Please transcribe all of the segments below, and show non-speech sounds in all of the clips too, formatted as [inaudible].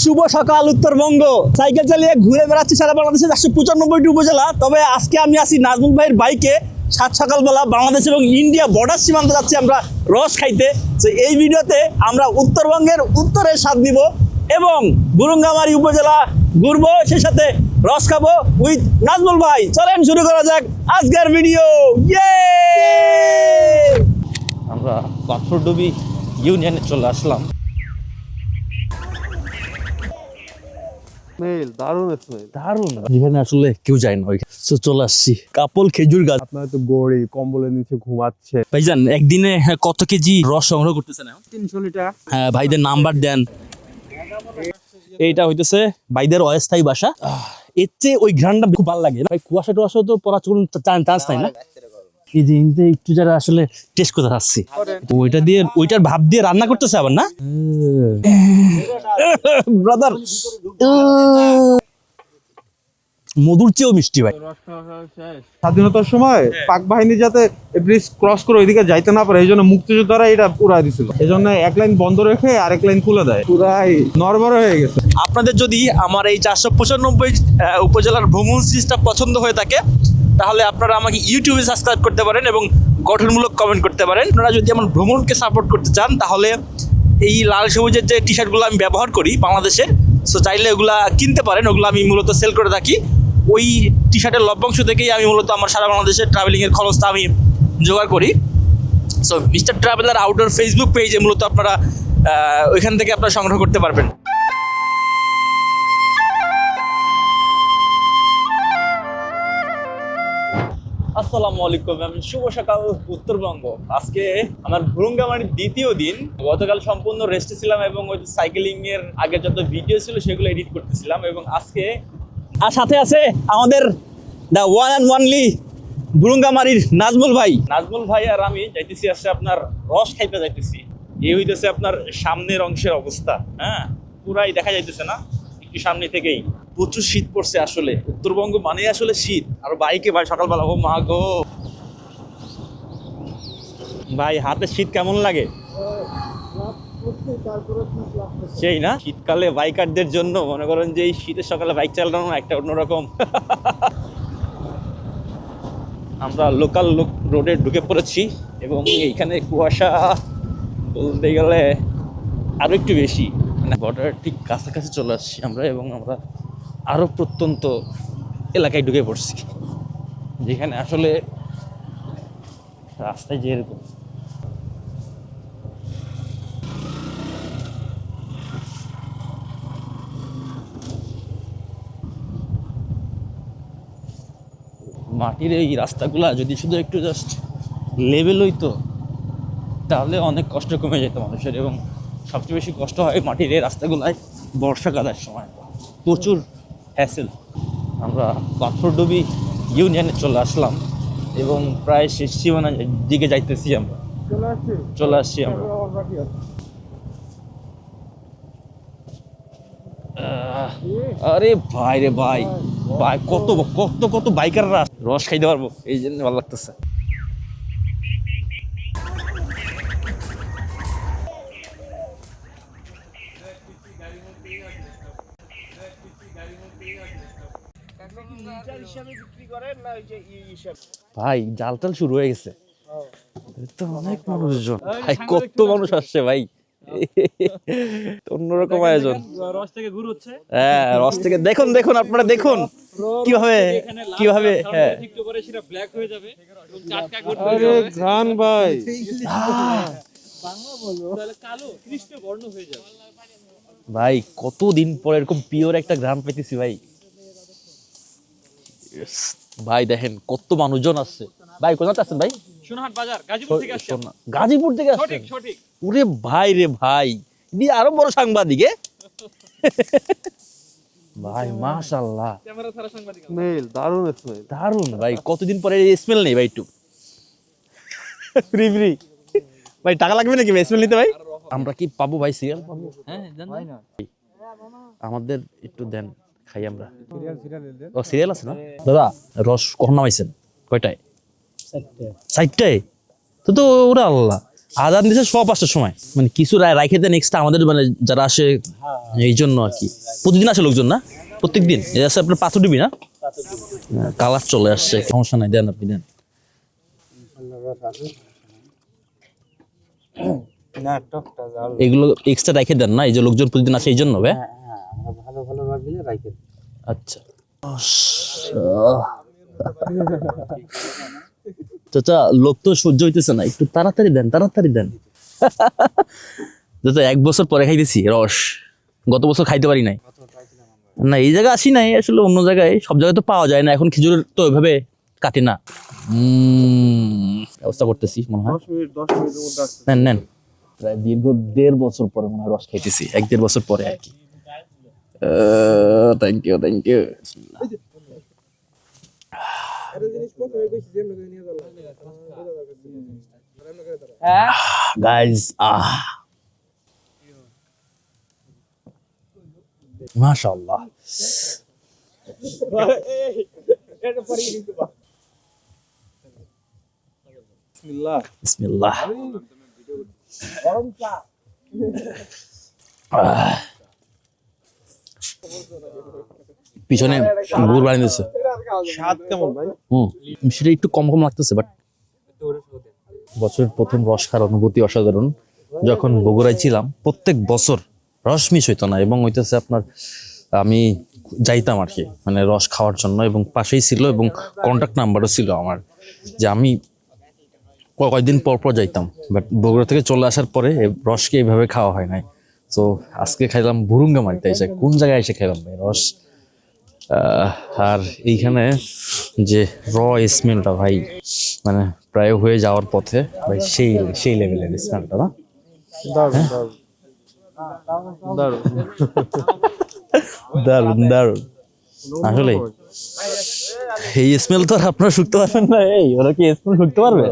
শুভ সকাল, উত্তরবঙ্গ। সাইকেল চালিয়ে ঘুরে বেড়াচ্ছি সারা বাংলাদেশের একশো পঁচানব্বইটি উপজেলা। তবে আজকে আমি আছি নাজমুল ভাইয়ের বাইকে। সাত সকালবেলা বাংলাদেশ এবং ইন্ডিয়া বর্ডার সীমান্ত যাচ্ছি আমরা রস খাইতে। তো এই ভিডিওতে আমরা উত্তরবঙ্গের উত্তরের স্বাদ নিব এবং গুরুঙ্গামারি উপজেলা ঘুরবো, সেই সাথে রস খাব উইথ নাজমুল ভাই। চলেন, শুরু করা যাক আজকের ভিডিও। ইয়ে আমরা পাথরডুবি ইউনিয়নে চলে আসলাম। স্মেল দারুণ স্মেল। দারুণ। যেখানে আসলে কেউ যায় না ওইখানে। তো চলে আসছি। কাপল খেজুর গাছ। আপনার তো গড়ি কম্বলের নিচে ঘুমাচ্ছে। ভাইজান একদিনে কত কেজি রস সংগ্রহ করতেছেন? তিনশো লিটার। হ্যাঁ ভাইদের নাম্বার দেন। এইটা হইতেছে ভাইদের অস্থায়ী বাসা। এর চেয়ে ওই ঘ্রাণটা খুব ভালো লাগে। ভাই কুয়াশা টুয়াশা তো পড়া চলুন চান্স নাই না? এই যে একটু যারা আসলে টেস্ট করতে চাচ্ছি। ওইটা দিয়ে ওইটার ভাব দিয়ে রান্না করতেছে আবার না? [laughs] ব্রাদার মধুর চেয়েও মিষ্টি ভাই। স্বাধীনতার সময় পাক বাহিনী যাতে ব্রিজ ক্রস করে ওইদিকে যাইতে না পারে এই জন্য মুক্তিযোদ্ধারা এটা পুরাই দিছিল। এই জন্য এক লাইন বন্ধ রেখে আরেক লাইন খুলে দেয়। পুরাই নরবর হয়ে গেছে। আপনাদের যদি আমার এই চারশো পঁচানব্বই উপজেলার ভ্রমণ সিরিজটা পছন্দ হয়ে থাকে তাহলে আপনারা আমাকে ইউটিউবে সাবস্ক্রাইব করতে পারেন এবং গঠনমূলক কমেন্ট করতে পারেন। আপনারা যদি আমার ভ্রমণকে সাপোর্ট করতে চান, তাহলে এই লাল সবুজের যে টি শার্টগুলো আমি ব্যবহার করি বাংলাদেশের সো চাইলে ওগুলা কিনতে পারেন, ওগুলো আমি মূলত সেল করে থাকি ওই টি শার্টের লভ্যাংশ থেকেই আমি মূলত আমার সারা বাংলাদেশের ট্রাভেলিংয়ের খরচটা আমি জোগাড় করি। So Mister Traveller Outdoor Facebook পেজে মূলত আপনারা ওইখান থেকে আপনারা সংগ্রহ করতে পারবেন। আসসালামু আলাইকুম আমি শুভ সকাল উত্তরবঙ্গ। আজকে আমার দ্বিতীয় দিন। গতকাল সম্পূর্ণ রেস্টে ছিলাম এবং ওই সাইকেলিং এর আগে যত ভিডিও ছিল সেগুলো এডিট করতেছিলাম এবং আজকে আর সাথে আছে আমাদের দ্য ওয়ান অ্যান্ড ওয়ানলি ভুরুঙ্গামারির নাজমুল ভাই। নাজমুল ভাই আর আমি যাইতেছি আসছে আপনার রস খাইতে যাইতেছি। এই হইতেছে আপনার সামনের অংশের অবস্থা হ্যাঁ? পুরাই দেখা যাইতেছে না। সামনে থেকেই। প্রচুর শীত পড়ছে আসলে। উত্তরবঙ্গ মানে আসলে শীত। আর বাইকে ভাই, সকালবেলা, ও মা গো। ভাই, হাতে শীত কেমন লাগে? সেই না? শীতকালে বাইকারদের জন্য মনে করেন যে এই শীতের সকালে বাইক চালানো একটা অন্যরকম। আমরা লোকাল লোক রোডে ঢুকে পড়েছি এবং এইখানে কুয়াশা বলতে গেলে আরও একটু বেশি। বর্ডারের ঠিক কাছাকাছি চলে আসছি আমরা এবং আমরা আরও প্রত্যন্ত এলাকায় ঢুকে পড়ছি। যেখানে আসলে রাস্তায় যে যেরকম মাটির এই রাস্তাগুলা যদি শুধু একটু জাস্ট লেভেল হইতো, তাহলে অনেক কষ্ট কমে যেত মানুষের এবং সবচেয়ে বেশি কষ্ট হয় মাটির এই রাস্তাগুলায় বর্ষাকালের সময়। প্রচুর হ্যাসেল আমরা পাথরডুবি ইউনিয়নে চলে আসলাম এবং প্রায় শেষ সীমানার দিকে যাইতেছি আমরা। চলে আসছি আমরা। আরে ভাই রে ভাই ভাই, কত কত কত বাইকাররা রস খাইতে পারব, এই জন্য ভালো লাগতেছে। ভাই জাল টাল শুরু হয়ে গেছে। তো অনেক মানুষজন। ভাই কত মানুষ আসছে ভাই। [laughs] অন্যরকম আয়োজন। রস থেকে ঘুর হচ্ছে। হ্যাঁ রস থেকে দেখুন দেখুন আপনারা দেখুন। কীভাবে কীভাবে হ্যাঁ। একটু করে সেটা ব্ল্যাক হয়ে যাবে। এবং চাটকা ঘুর আরে ঘ্রাণ ভাই। তাহলে কালো কৃষ্ণ বর্ণ হয়ে যাবে। ভাই কতদিন পর এরকম পিওর একটা গ্রাম পেতেছি ভাই। ভাই দেখেন কত মানুষজন আসছে। ভাই কোথাতে আসছেন ভাই? সোনাহাট বাজার গাজীপুর থেকে আসছে শোনা- গাজীপুর থেকে আসছেন? ওরে ভাই রে ভাই দিয়ে আরও বড় সাংবাদিক [laughs] ভাই মাশাল্লাহ ক্যামেরা ছাড়া সাংবাদিক স্মেল দারুণ স্মেল। দারুণ ভাই কতদিন পরে স্মেল নেই ভাই একটু? Free free. ভাই টাকা লাগবে নাকি স্মেল নিতে ভাই? আমরা কি পাবো ভাই সিরিয়াল পাবো হ্যাঁ আমাদের একটু দেন। খাই আমরা ও। সিরিয়াল আছে না? দাদা রস কখন নামাইছেন? কয়টায়? তো তো ওরা আল্লাহ। আজান দিছে সব পাঁচটার সময়। মানে কিছু রা- রাইখে দেন এক্সট্রা আমাদের মানে যারা আসে এই জন্য আর কি। প্রতিদিন আসে লোকজন না? প্রত্যেক দিন এই আছে আপনার পাথর ডিবি না? কালার চলে আসছে সমস্যা নাই দেন আপনি দেন। না টকটা জাল। এগুলো এক্সট্রা রেখে দেন না? এই যে লোকজন প্রতিদিন আসে এই জন্য ভাই। আচ্ছা। চাচা লোক তো সহ্য হইতেছে না। একটু তাড়াতাড়ি দেন তাড়াতাড়ি দেন। চাচা এক বছর পরে খাইতেছি রস। গত বছর খাইতে পারি নাই। না এই জায়গায় আসি নাই আসলে অন্য জায়গায়। সব জায়গায় তো পাওয়া যায় না এখন খেজুর তো ওইভাবে কাটে না। উম, ব্যবস্থা করতেছি মনে হয়। নেন নেন। প্রায় দীর্ঘ দেড় বছর পরে মনে হয় রস খাইতেছি এক দেড় বছর পরে আর কি। Thank you thank you guys ah মাশাআল্লাহ বিসমিল্লাহ বিসমিল্লাহ আহ। পিছনে গুড় বানিয়ে দিচ্ছে স্বাদ কেমন ভাই? হুম সেটা একটু কম কম লাগতেছে বাট বছরের প্রথম রস খাওয়ার অনুভূতি অসাধারণ। যখন বগুড়ায় ছিলাম প্রত্যেক বছর রস মিস হইতো না এবং হইতেছে আপনার আমি যাইতাম আর কি মানে রস খাওয়ার জন্য এবং পাশেই ছিল এবং কন্ট্যাক্ট নাম্বারও ছিল আমার যে আমি কয়েকদিন পর পর যাইতাম বাট বগুড়া থেকে চলে আসার পরে রসকে এইভাবে খাওয়া হয় নাই। তো আজকে খাইলাম বুরুঙ্গা মারিতে এসে কোন জায়গায় এসে খাইলাম ভাই? রস আহ, আর এইখানে যে র স্মেলটা ভাই মানে প্রায় হয়ে যাওয়ার পথে ভাই সেই সেই লেভেলের স্মেলটা না? দারুণ দারুণ। দারুণ। দারুণ দারুণ আসলে এই স্মেল তো আর আপনারা শুকতে পারবেন না এই ওরা কি স্মেল শুকতে পারবে?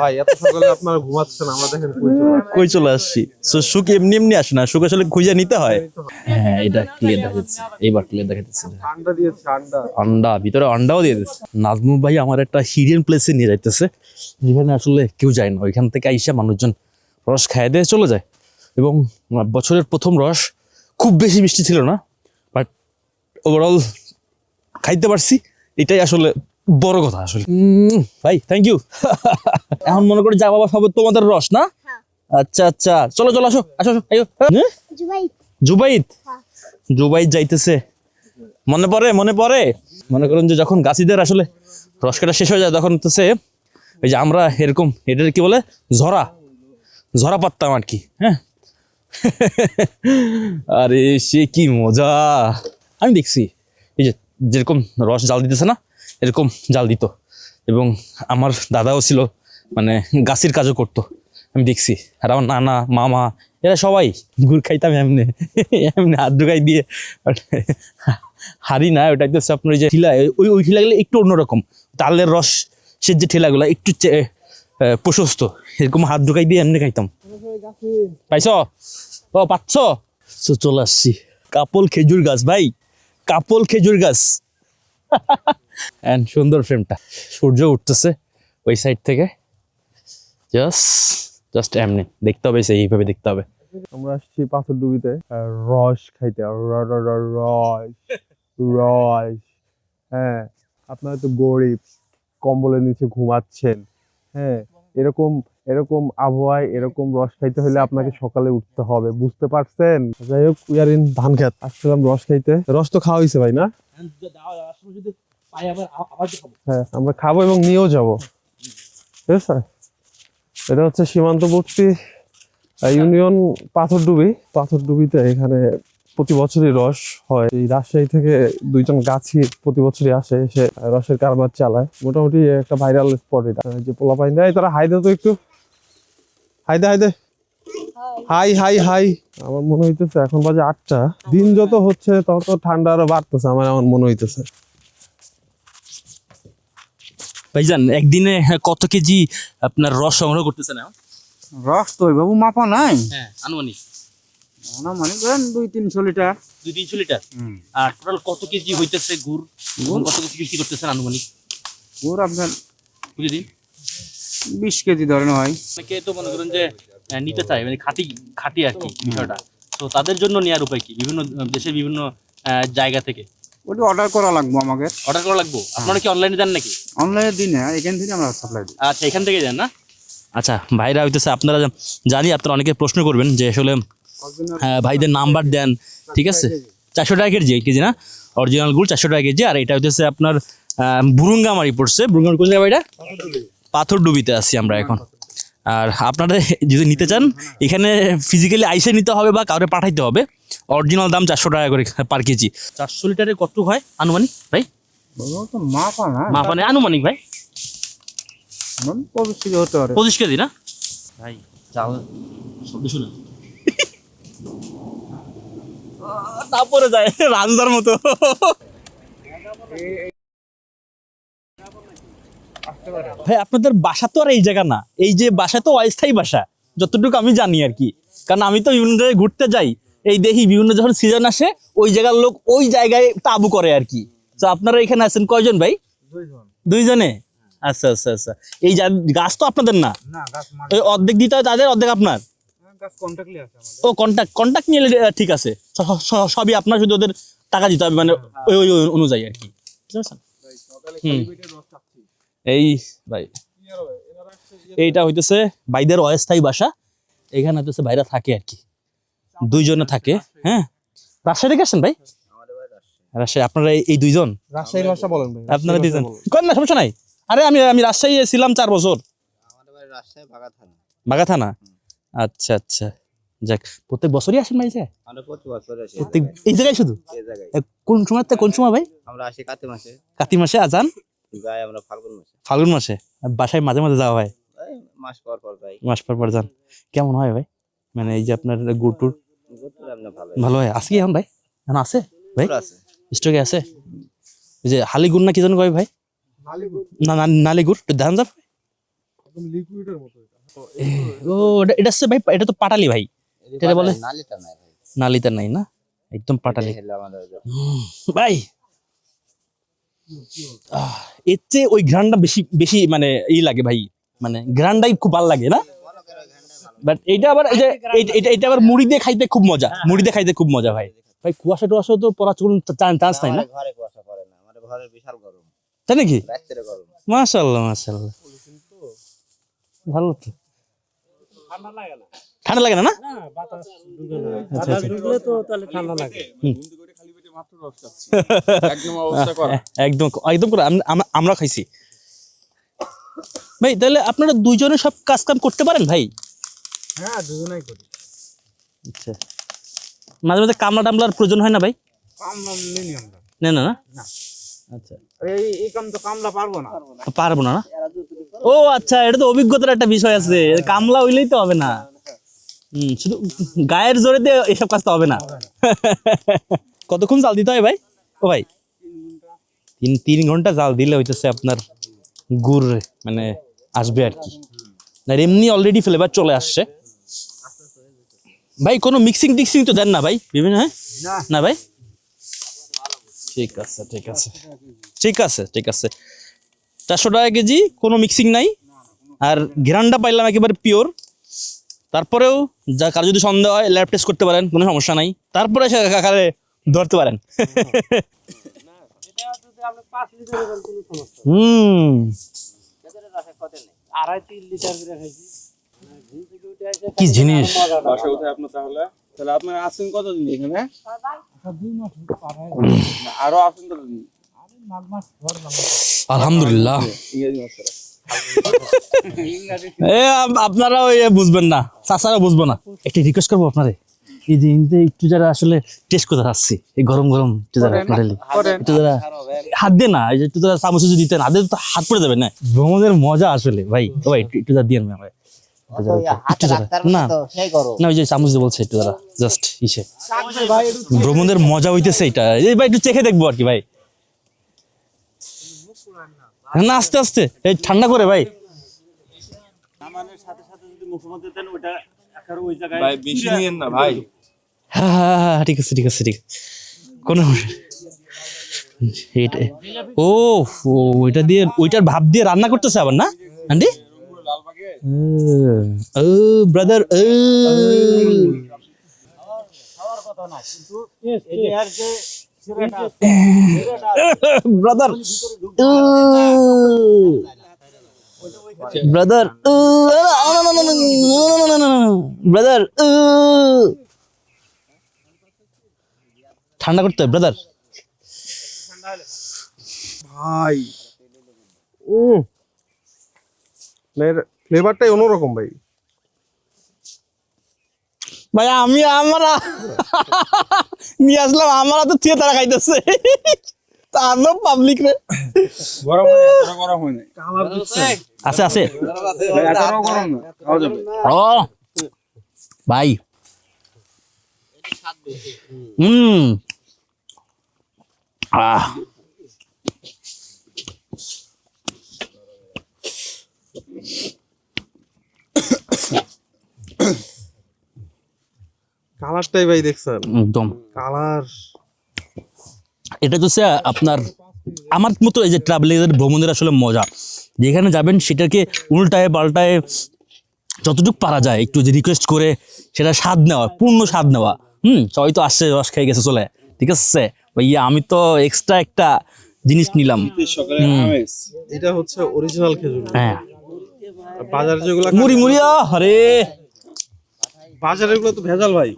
ভাই এত সকালে আপনারা ঘুমাচ্ছেন আমরা দেখেন কই চলে আসছি। তো সুখ এমনি এমনি আসে না সুখ আসলে খুঁজে নিতে হয়। হ্যাঁ এটা ক্লিয়ার দেখা যাচ্ছে এইবার ক্লিয়ার দেখা যাচ্ছে ঠান্ডা দিয়েছে ঠান্ডা আন্ডা ভিতরে আন্ডাও দিয়ে দিচ্ছে নাজমুল ভাই আমার একটা হিডেন প্লেসে নিয়ে যাইতেছে যেখানে আসলে কেউ যায় না। ওইখান থেকে আইসা মানুষজন রস খাইয়ে দিয়ে চলে যায়। এবং বছরের প্রথম রস খুব বেশি মিষ্টি ছিল না বাট ওভারঅল খাইতে পারছি। এটাই আসলে বড় কথা আসলে। ভাই থ্যাংক ইউ [laughs] এখন মনে করি যা বাবা সব তোমাদের রস না? আচ্ছা আচ্ছা। চলো চলো আসো আসো আসো। হ্যাঁ? জুবাই জুবাইদ। জুবাইদ? যাইতেছে। মনে পড়ে মনে পড়ে। মনে করেন যে যখন গাছিদের আসলে রস কাটা শেষ হয়ে যায় তখন হচ্ছে ওই যে আমরা এরকম এটার কি বলে? ঝরা। ঝরা পাত্তাম আর কি হ্যাঁ? [laughs] আরে সে কি মজা। আমি দেখছি এই যে যেরকম রস জাল দিতেছে না, এরকম জাল দিত। এবং আমার দাদাও ছিল মানে গাছের কাজও করতো, আমি দেখছি। আর আমার নানা, মামা, এরা সবাই গুড় খাইতাম এমনি এমনি হাত ঢুকাই দিয়ে। হারি না, ওটা হচ্ছে আপনার যে ঠিলা, ওই ওই ঠিলাগুলো একটু অন্যরকম। তালের রস সে যে ঠেলাগুলো একটু প্রশস্ত, এরকম হাত ঢুকাই দিয়ে এমনি খাইতাম। পাইছ? ও, পাচ্ছ? চলে আসছি। কাপল খেজুর গাছ, ভাই। কাপল খেজুর গাছ। অ্যান্ড সুন্দর ফ্রেমটা সূর্য উঠতেছে ওই সাইড থেকে। জাস্ট জাস্ট এমনি দেখতে হবে সেই এইভাবে দেখতে হবে। আমরা আসছি পাথর ডুবিতে। রস খাইতে। রস রস। হ্যাঁ আপনারা তো গরিব। কম্বলের নিচে ঘুমাচ্ছেন। হ্যাঁ এরকম এরকম আবহাওয়ায় এরকম রস খাইতে হলে আপনাকে সকালে উঠতে হবে বুঝতে পারছেন? যাই হোক উইয়ার ইন ধান খেত আসছিলাম রস খাইতে। রস তো খাওয়া হয়েছে ভাই না? হ্যাঁ আমরা খাব এবং নিয়েও যাব। ঠিক আছে? এটা হচ্ছে সীমান্তবর্তী আহ, ইউনিয়ন পাথরডুবি। পাথরডুবিতে এখানে প্রতি বছরই রস হয়। এই রাজশাহী থেকে দুইজন গাছি প্রতি বছরই আসে এসে রসের কারবার চালায়। মোটামুটি একটা ভাইরাল স্পট এটা। যে পোলা পাইন দেয় তারা হাইদে তো একটু হাই দে হাই দে হাই হাই হাই আমার মনে হইতেছে এখন বাজে আটটা। দিন যত হচ্ছে তত ঠান্ডা আরও বাড়তেছে আমার আমার মনে হইতেছে। ভাইজান একদিনে কত কেজি আপনার রস সংগ্রহ করতেছেন এখন? রস তো ওইভাবে মাপা নাই। হ্যাঁ আনুমানিক। মানে ধরেন দুই তিনশো লিটার। দুই তিনশো লিটার? আর টোটাল কত কেজি হইতেছে গুড়? কত কেজি বিক্রি করতেছেন আনুমানিক? ওর আপনার বুঝে দিন বিশ কেজি ধরেন হয়। অনেকে তো মনে করেন যে নিতে চায় মানে খাঁটি খাঁটি আর কি বিষয়টা। তো তাদের জন্য নেওয়ার উপায় কি? বিভিন্ন দেশের বিভিন্ন জায়গা থেকে? ওটা অর্ডার করা লাগবো আমাকে। অর্ডার করা লাগবো? আপনারা কি অনলাইনে দেন নাকি? অনলাইনে দিই না এখান থেকে আমরা সাপ্লাই দিই। আচ্ছা এখান থেকে দেন না? আচ্ছা ভাইরা হইতেছে আপনারা জানি আপনারা অনেকে প্রশ্ন করবেন যে আসলে হ্যাঁ, ভাইদের নাম্বার দেন ঠিক আছে? চারশো টাকা কেজি। কেজি না? অরিজিনাল গুড় চারশো টাকা কেজি আর এটা হইতেছে আপনার আহ, বুরুঙ্গামারি পড়ছে। বুরুঙ্গামারি কোন জায়গায় ভাইটা পাথর ডুবিতে আছি আমরা এখন। আর আপনারা যদি নিতে চান এখানে ফিজিক্যালি আইসে নিতে হবে বা কাউরে পাঠাইতে হবে। অরিজিনাল দাম চারশো টাকা করে পার কেজি। চারশো লিটারে কত হয় আনুমানিক ভাই? মাপা না মাপানে আনুমানিক ভাই? পঁচিশ কেজি হতে পারে। পঁচিশ কেজি না? ভাই চাল শব্দ শুনে। তারপরে যায় রাজদার মতো। ভাই আপনাদের বাসা তো আর এই জায়গা না। এই যে বাসা তো অস্থায়ী বাসা যতটুকু আমি জানি আর কি। কারণ আমি তো বিভিন্ন জায়গায় ঘুরতে যাই। এই দেখি বিভিন্ন যখন সিজন আসে ওই জায়গার লোক ওই জায়গায় তাবু করে আর কি। তো আপনারা এখানে আছেন কয়জন ভাই? দুইজনে। আচ্ছা আচ্ছা আচ্ছা। এই গাছ তো আপনাদের না? ওই অর্ধেক দিতে হয় তাদের অর্ধেক আপনার? আছে ও কন্ট্যাক্ট কন্ট্যাক্ট নিয়ে ঠিক আছে। সবই আপনার শুধু ওদের টাকা দিতে হবে মানে ওই ওই ওই অনুযায়ী আর কি। বুঝতে পারছেন? হুম। এই ভাই এইটা হইতেছে বাইদের অস্থায়ী বাসা। এখানে হইতেছে বাইরা থাকে আর কি। দুইজনে থাকে হ্যাঁ? রাজশাহী থেকে আসছেন ভাই? রাজশাহী আপনারা এই- দুইজন? রাজশাহীর ভাষা বলেন ভাই আপনারা দুইজন। করেন না সমস্যা নাই। আরে আমি আমি রাজশাহী ছিলাম চার বছর। আমাদের বাড়ি রাজশাহী বাগা থানা। আচ্ছা আচ্ছা। যাক প্রত্যেক বছরই আসেন ভাই যে আমরা প্রতি বছর আসি। প্রত্যেক এই জায়গায় শুধু? এই জায়গায়। কোন সময় কোন সময় ভাই? আমরা আসি কাতে মাসে। কাতি মাসে আজান? যাই আমরা ফাল্গুন মাসে। ফাল্গুন মাসে? বাসায় মাঝে মাঝে যাওয়া হয়? মাস পর পর যাই। মাস পর পর যান। কেমন হয় ভাই? মানে এই যে আপনার গুড় টুর? ভালো ভালো হয়? আছে কি এখন ভাই? এখন আছে ভাই? স্টকে আছে। ওই যে হালি গুড় না কি যেন কয় ভাই? না না নালি গুড় একটু ধান যাবে ও এটা হচ্ছে ভাই এটা তো পাটালি ভাই। এটা বলে? নালিটা নাই ভাই। নালিতে নাই না? একদম পাটালি। ভাই এর চেয়ে ওই ঘ্রাণটা বেশি বেশি মানে ই লাগে ভাই। মানে ঘ্রাণটাই খুব ভালো লাগে না? বাট এইটা আবার এই যে এইটা- এটা এটা আবার মুড়ি দিয়ে খাইতে খুব মজা। মুড়ি দিয়ে খাইতে খুব মজা ভাই। ভাই কুয়াশা টুয়াশা তো পড়া কোনো চান্স নাই না? ঘরে কুয়াশা পড়ে না আমাদের ঘরে বিশাল গরম। তাই নাকি? রাত্রে গরম। মাশাল্লাহ মাশাল্লাহ ভালো তো। ঠান্ডা লাগে না? না আচ্ছা, আচ্ছা। হুম। একদম একদম করে। আম- আম- আমরা খাইছি। ভাই তাহলে আপনারা দুইজনে সব কাজ কাম করতে পারেন ভাই? হ্যাঁ দুজনেই করি। আচ্ছা। মাঝে মাঝে কামলা টামলার প্রয়োজন হয় না ভাই? কামলা নিনি আমরা না। না। আচ্ছা। এই এই কাম তো কামলা পারব না। পারব না। না ও আচ্ছা এটা তো অভিজ্ঞতার একটা বিষয় আছে। কামলা হইলেই তো হবে না। হুম শুধু গায়ের জোরে দিয়ে এসব কাজ তো হবে না। [laughs] কতক্ষণ জাল দিতে হয় ভাই? ও ভাই। তিন তিন ঘণ্টা জাল দিলে হইতেছে আপনার গুড় মানে আসবে আর কি। না এমনি অলরেডি ফ্লেভার চলে আসছে। ভাই কোনো মিক্সিং টিক্সিং তো দেন না ভাই? বিভিন্ন হ্যাঁ? না। না ভাই? ঠিক আছে ঠিক আছে। ঠিক আছে ঠিক আছে। চারশো টাকা কেজি কোনো মিক্সিং নাই। আর ঘেরানটা পাইলাম একেবারে পিওর তারপরেও যা কারও যদি সন্দেহ হয় ল্যাব টেস্ট করতে পারেন কোনো সমস্যা নাই। তারপরে সে কাকারে ধরতে পারেন। হুম। আড়াই তিন লিটার করে খাইছি। কি জিনিস? বাসা কোথায় আপনার তাহলে তাহলে আপনারা আছেন কতদিন এখানে? আরও আছেন কতদিন? আলহামদুলিল্লাহ। এ আপ- আপনারা ওই বুঝবেন না। চাচারা বুঝব না। একটি রিকোয়েস্ট করব আপনারে? এই যে একটু যারা আসলে টেস্ট করতে আসছি এই গরম গরম একটু যারা একটু যারা হাত দিয়ে না একটু যারা চামচ যদি দিতেন হাতে তো হাত পড়ে যাবে না। ভ্রমণের মজা আসলে ভাই ভাই একটু যা দিয়ে ওই চামচ দিয়ে ভ্রমণের মজা হইতেছে এটা। এই ভাই একটু চেখে দেখব আর কি ভাই। না আস্তে আস্তে এই ঠান্ডা করে ভাই। ভাই বেশি নিয়েন না ভাই। হ্যাঁ ঠিক আছে ঠিক আছে ঠিক আছে। কোনো এটা ও ওইটা দিয়ে ওইটার ভাব দিয়ে রান্না করতেছে আবার না, আন্টি? ও ব্রাদার ও। ব্রাদার ব্রাদার ব্রাদার ঠান্ডা করতে হবে ব্রাদার ভাই। উম। ফ্লেভারটাই অন্যরকম ভাই। ভাই আমি আমরা নিয়ে আসলাম আমরা তো থিয়ে তারা খাইতেছে। পাবলিক রে। গরম গরম হয় আছে আছে। গরম না ও। ভাই হুম। আহ। কালারটাই ভাই দেখছেন। একদম। কালার। এটা হচ্ছে আপনার আমার মতো এই যে ট্রাভেলের ভ্রমণের আসলে মজা। যেখানে যাবেন সেটাকে উল্টায় পাল্টায় যতটুকু পারা যায় একটু যে রিকোয়েস্ট করে সেটা স্বাদ নেওয়া পূর্ণ স্বাদ নেওয়া। হুম সবাই তো আসছে রস খেয়ে গেছে চলে। ঠিক আছে? ভাইয়া আমি তো এক্সট্রা একটা জিনিস নিলাম। এটা হচ্ছে অরিজিনাল খেজুর। হ্যাঁ। বাজারে যেগুলো মুড়ি মুড়ি আরে। বাজারে গুলো তো ভেজাল ভাই।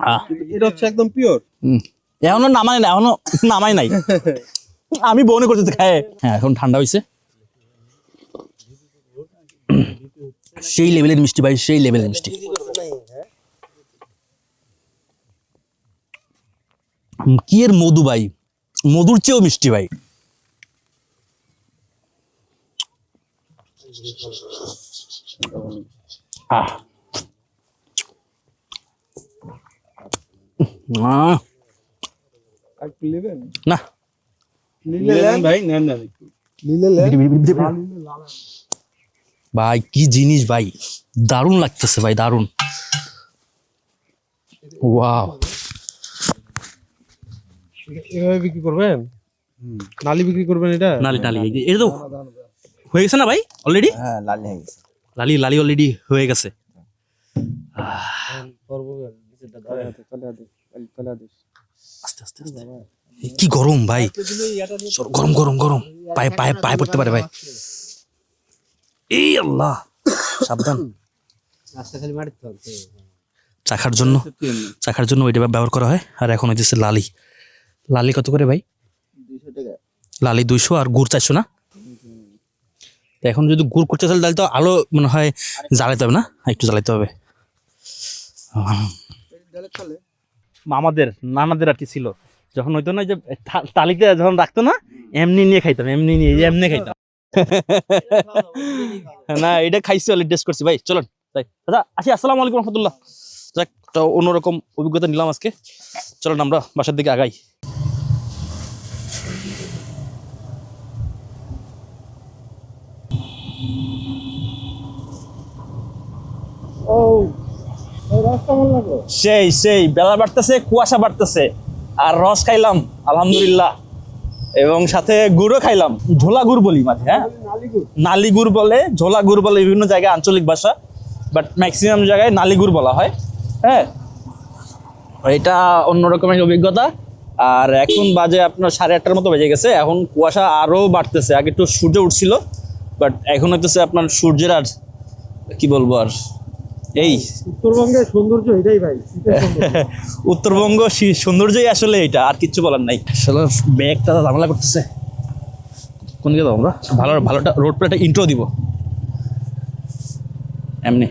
এটা হচ্ছে একদম পিওর এখনও নামাই না এখনও নামাই নাই। আমি বনে করতে খায়। হ্যাঁ এখন ঠান্ডা হয়েছে সেই লেভেলের মিষ্টি ভাই সেই লেভেলের মিষ্টি। কি এর মধু ভাই? মধুর চেয়েও মিষ্টি ভাই। না। ভাই কি জিনিস ভাই? দারুণ লাগতেছে ভাই দারুণ। ওয়াও। এভাবে বিক্রি করবেন? নালি বিক্রি করবেন এটা? নালি নালি এটা তো হয়ে গেছে না ভাই? অলরেডি হ্যাঁ লাল হয়ে গেছে। লালি লালি অলরেডি হয়ে গেছে। আস্তে আস্তে আস্তে। কি গরম ভাই? গরম গরম গরম। পায়ে পায়ে পায়ে পড়তে পারে ভাই। এই আল্লাহ সাবধান। চাখার জন্য চাখার জন্য ওইটা ব্যবহার করা হয়। আর এখন হচ্ছে লালি। লালি কত করে ভাই? লালি দুইশো আর গুড় চারশো না? তো এখন যদি গুড় করতে চাই তাহলে তো আলো মনে হয় জ্বালাতে হবে না? একটু জ্বালাতে হবে। আমাদের নানাদের আর কি ছিল। যখন হইতো না যে তালিতে যখন রাখতো না এমনি নিয়ে খাইতাম এমনি নিয়ে এমনি খাইতাম। [laughs] না এটা খাইছি অলরেডি টেস্ট করছি। ভাই চলুন। তাই আচ্ছা আসি আসসালামু আলাইকুম রহমতুল্লাহ। একটা অন্যরকম অভিজ্ঞতা নিলাম আজকে। চলুন আমরা বাসার দিকে আগাই। সেই সেই বেলা বাড়তেছে, কুয়াশা বাড়তেছে। আর রস খাইলাম, আলহামদুলিল্লাহ। এবং সাথে গুড়ও খাইলাম ঝোলা গুড় বলি মাঝে হ্যাঁ? নালি গুড় বলে ঝোলা গুড় বলে বিভিন্ন জায়গায় আঞ্চলিক ভাষা বাট ম্যাক্সিমাম জায়গায় নালি গুড় বলা হয়। হ্যাঁ? এটা অন্যরকমের অভিজ্ঞতা। আর এখন বাজে আপনার সাড়ে আটটার মতো বেজে গেছে। এখন কুয়াশা আরও বাড়তেছে। আগে একটু সূর্য উঠছিল বাট এখন হইতেছে আপনার সূর্যের আর কি বলব আর? এই। উত্তরবঙ্গের সৌন্দর্য এটাই ভাই [laughs] উত্তরবঙ্গ সৌন্দর্যই আসলে এটা আর কিচ্ছু বলার নাই। আসলে ব্যাগটা ঝামেলা করতেছে। কোন দিকে যাব আমরা? ভালো ভালোটা রোড প্লে একটা ইন্ট্রো দিব। এমনি।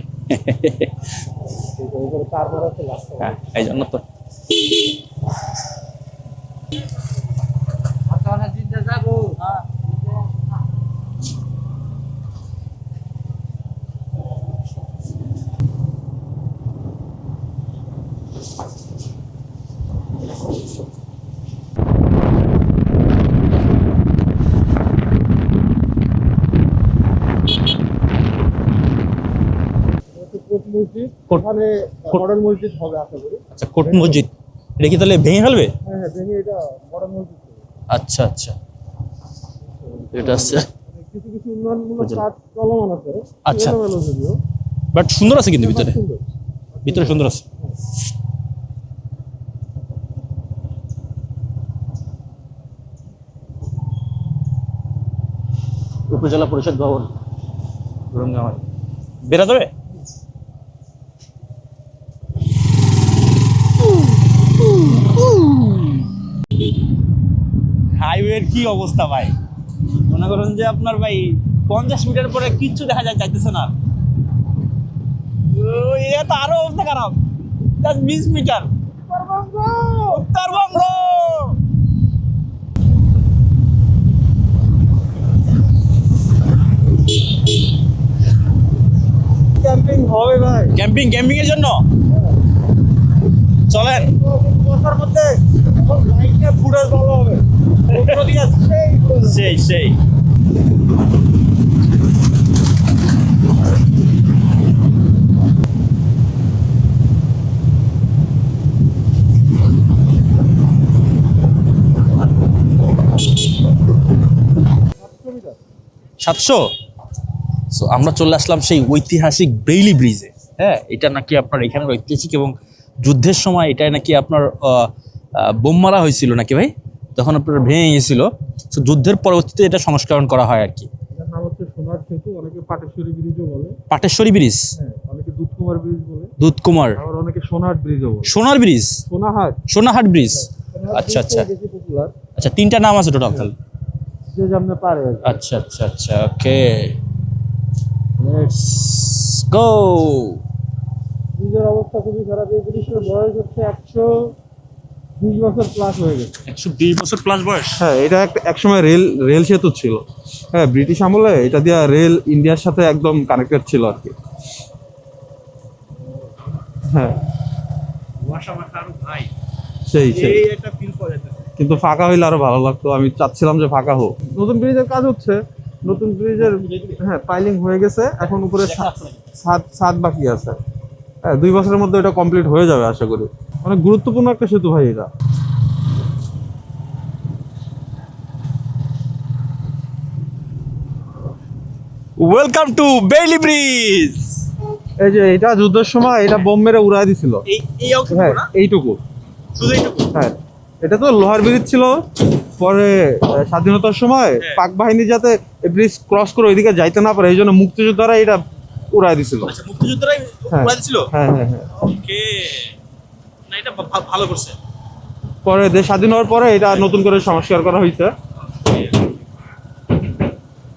এই জন্য তো। যাব। ওখানে মডার্ন মসজিদ হবে আশা করি। আচ্ছা কোট মসজিদ। এটা কি তাহলে ভেঙে ফেলবে? হ্যাঁ হ্যাঁ ভেঙে এটা মডার্ন মসজিদ আচ্ছা আচ্ছা। এটা হচ্ছে কিছু কিছু উন্নয়নমূলক কাজ চলমান আছে। আচ্ছা। বাট সুন্দর আছে কিন্তু ভিতরে। ভিতরে সুন্দর আছে। উপজেলা পরিষদ ভবন। বেরা যাবে হাইওয়ের কি অবস্থা ভাই? মনে করুন যে আপনার ভাই পঞ্চাশ মিটার পরে কিচ্ছু দেখা যায় যাইতেছে না তো আরও অবস্থা খারাপ। জাস্ট বিশ মিটার উত্তরবঙ্গ! ক্যাম্পিং হবে ভাই। ক্যাম্পিং ক্যাম্পিং এর জন্য? চলেন। মধ্যে এখন বাইক নিয়ে ফুটাস ভালো হবে সেই সেই সাতশো? সো আমরা চলে আসলাম সেই ঐতিহাসিক বেইলি ব্রিজে। হ্যাঁ এটা নাকি আপনার এখানের ঐতিহাসিক এবং যুদ্ধের সময় এটাই নাকি আপনার বোম মারা হয়েছিল নাকি ভাই? তখন আপনার ভেঙে গেছিল তো যুদ্ধের পরবর্তীতে এটা সংস্করণ করা হয় আর কি। পাটেশ্বরী ব্রিজও বলে। পাটেশ্বরী ব্রিজ? হ্যাঁ অনেকে দুধকুমার ব্রিজ বলে। দুধকুমার। অনেকে সোনার ব্রিজও বলে। সোনার ব্রিজ? সোনাহাট। সোনাহাট ব্রিজ? আচ্ছা আচ্ছা। আচ্ছা তিনটা নাম আছে টোটাল তাহলে যে যেমন পারে আর কি। আচ্ছা আচ্ছা আচ্ছা ওকে লেটস গো ব্রিজের অবস্থা খুবই খারাপ। এই ব্রিজটার বয়স হচ্ছে একশো বিশ বছর প্লাস হয়ে গেছে। একশো বিশ বছর প্লাস বয়স? হ্যাঁ এটা একটা একসময় রেল রেল সেতু ছিল। হ্যাঁ ব্রিটিশ আমলে এটা দিয়ে রেল ইন্ডিয়ার সাথে একদম কানেক্টেড ছিল আর কি। হ্যাঁ। সেই সেই এই একটা ফিল পাওয়া যাচ্ছে কিন্তু ফাঁকা হইলে আরও ভালো লাগতো। আমি চাচ্ছিলাম যে ফাঁকা হোক। নতুন ব্রিজের কাজ হচ্ছে নতুন ব্রিজের হ্যাঁ পাইলিং হয়ে গেছে। এখন উপরে সাত সাত বাকি আছে। হ্যাঁ দুই বছরের মধ্যে এটা কমপ্লিট হয়ে যাবে আশা করি। অনেক গুরুত্বপূর্ণ একটা সেতু ভাই এটা। ওয়েলকাম টু বেইলি ব্রিজ এই যে এটা যুদ্ধের সময় এটা বোম মেরে উড়াই দিছিল। এই এই অংশ হ্যাঁ না? এইটুকু। শুধু এইটুকু? হ্যাঁ এটা তো লোহার ব্রিজ ছিল। পরে স্বাধীনতার সময় হ্যাঁ। পাক বাহিনী যাতে ব্রিজ ক্রস করে ওইদিকে যাইতে না পারে এই জন্য মুক্তিযোদ্ধারা এটা উড়াই দিছিল। আচ্ছা মুক্তিযোদ্ধারাই হ্যাঁ। উড়াই দিছিল? হ্যাঁ হ্যাঁ হ্যাঁ। ওকে। না এটা ভালো করছে। পরে দেশ স্বাধীন হওয়ার পরে এটা নতুন করে সংস্কার করা হয়েছে।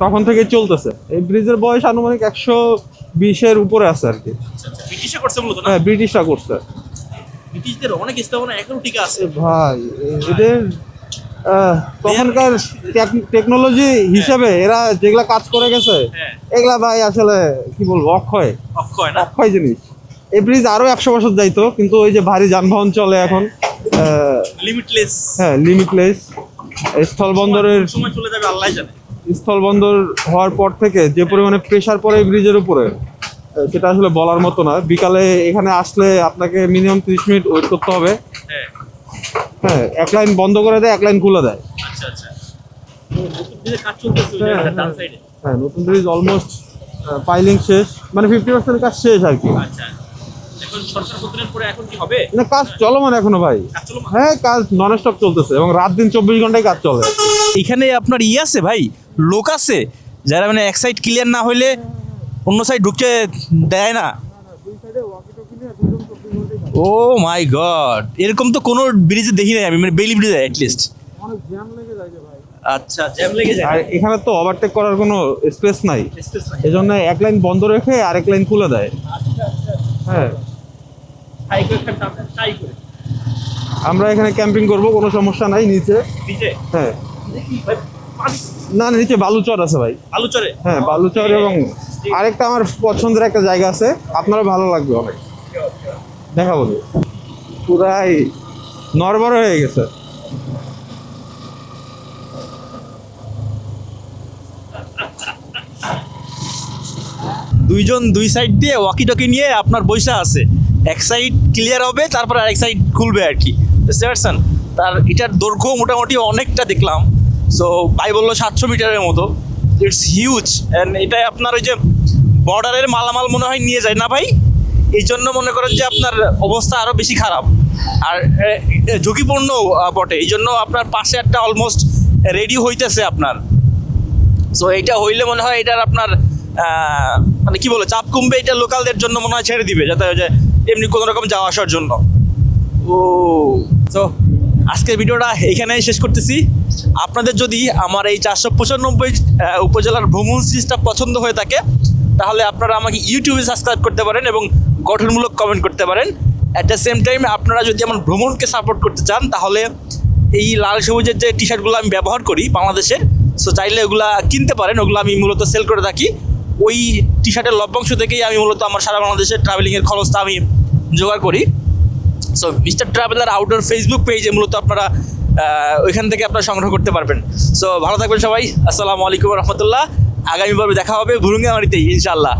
তখন থেকে চলতেছে। এই ব্রিজের বয়স আনুমানিক একশো বিশের উপরে আছে আর কি। আচ্ছা আচ্ছা ব্রিটিশে করছে মূলত হ্যাঁ ব্রিটিশরা করছে। ব্রিটিশদের অনেক স্থাপনা এখনও ঠিক আছে। ভাই এদের তখনকার টেকনোলজি হিসেবে এরা যেগুলা কাজ করে গেছে হ্যাঁ। এগুলা ভাই আসলে কি বলব অক্ষয়। অক্ষয় না? অক্ষয় জিনিস। এই ব্রিজ আরও একশো বছর যাইতো কিন্তু ওই যে ভারী যানবাহন চলে এখন লিমিটলেস হ্যাঁ লিমিটলেস স্থলবন্দরের সময় চলে যাবে আল্লাহ জানে। স্থলবন্দর হওয়ার পর থেকে যে পরিমাণে প্রেসার পড়ে এই ব্রিজের উপরে সেটা আসলে বলার মতো না। বিকালে এখানে আসলে আপনাকে মিনিমাম তিরিশ মিনিট ওয়েট করতে হবে। হ্যাঁ এক লাইন বন্ধ করে দেয় এক লাইন খুলে দেয়। আচ্ছা আচ্ছা। নতুন ব্রিজে কাজ হ্যাঁ, জায়গাটা ডান। সাইডে নতুন ব্রিজ অলমোস্ট পাইলিং শেষ মানে ফিফটি পার্সেন্ট কাজ শেষ আর কি। আচ্ছা। এখন সরকার পতনের পরে এখন কি হবে? না কাজ চলমান এখনও ভাই। চলো হ্যাঁ কাজ নন স্টপ চলতেছে এবং রাত দিন চব্বিশ ঘন্টায় কাজ চলে। এখানে আপনার ই আছে ভাই লোক আছে যারা মানে এক সাইড ক্লিয়ার না হইলে অন্য সাইড ঢুকতে দেয় না। Oh my god. এরকম তো কোনো ব্রিজে দেখি নাই আমি মানে বেলি ব্রিজে অ্যাটলিস্ট অনেক জ্যাম লেগে যায় ভাই। আচ্ছা জ্যাম লেগে যায়। আর এখানে তো ওভারটেক করার কোনো স্পেস নাই। Space নাই। এই জন্য এক লাইন বন্ধ রেখে আরেক লাইন খুলে দেয়। হ্যাঁ। একটা টান- try করে। আমরা এখানে ক্যাম্পিং করব কোনো সমস্যা নাই নিচে। নিচে? হ্যাঁ। না না, নিচে বালুচর আছে ভাই। আলু চরে হ্যাঁ বালুচর এবং আরেকটা আমার পছন্দের একটা জায়গা আছে। আপনারও ভালো লাগবে অনেক। দেখা বলি পুরাই নরবর হয়ে গেছে। দুইজন দুই সাইড দিয়ে ওয়াকি টকি নিয়ে আপনার বৈশা আছে। এক সাইড ক্লিয়ার হবে, তারপর আরেক সাইড খুলবে আর কি। বুঝতে পারছেন? তার এটার দৈর্ঘ্য মোটামুটি অনেকটা দেখলাম। সো ভাই বলল সাতশো মিটারের মতো। ইটস হিউজ অ্যান্ড এটাই আপনার ওই যে বর্ডারের মালামাল মনে হয় নিয়ে যায় না ভাই? এই জন্য মনে করেন যে আপনার অবস্থা আরও বেশি খারাপ। আর ঝুঁকিপূর্ণ বটে। এই জন্য আপনার পাশে একটা অলমোস্ট রেডি হইতেছে আপনার। সো এইটা হইলে মনে হয় এটার আপনার মানে কি বলে, চাপ কমবে এটা লোকালদের জন্য মনে হয় ছেড়ে দিবে, যাতে যে এমনি কোনো রকম যাওয়া আসার জন্য। ও তো আজকের ভিডিওটা এইখানে শেষ করতেছি। আপনাদের যদি আমার এই চারশো পঁচানব্বই উপজেলার ভ্রমণ সিরিজটা পছন্দ হয়ে থাকে, তাহলে আপনারা আমাকে ইউটিউবে সাবস্ক্রাইব করতে পারেন এবং গঠনমূলক কমেন্ট করতে পারেন। অ্যাট দ্য সেম টাইম আপনারা যদি আমার ভ্রমণকে সাপোর্ট করতে চান, তাহলে এই লাল সবুজের যে টি শার্টগুলো আমি ব্যবহার করি বাংলাদেশের সো চাইলে ওগুলা কিনতে পারেন। ওগুলো আমি মূলত সেল করে থাকি। ওই টি শার্টের লভ্যাংশ থেকেই আমি মূলত আমার সারা বাংলাদেশের ট্রাভেলিংয়ের খরচটা আমি জোগাড় করি। So mister traveller outdoor Facebook পেজে মূলত আপনারা ওইখান থেকে আপনারা সংগ্রহ করতে পারবেন। সো ভালো থাকবেন সবাই। আসসালামু আলাইকুম রহমতুল্লাহ। আগামী পর্বে দেখা হবে ভুরুঙ্গামারিতেই ইনশাল্লাহ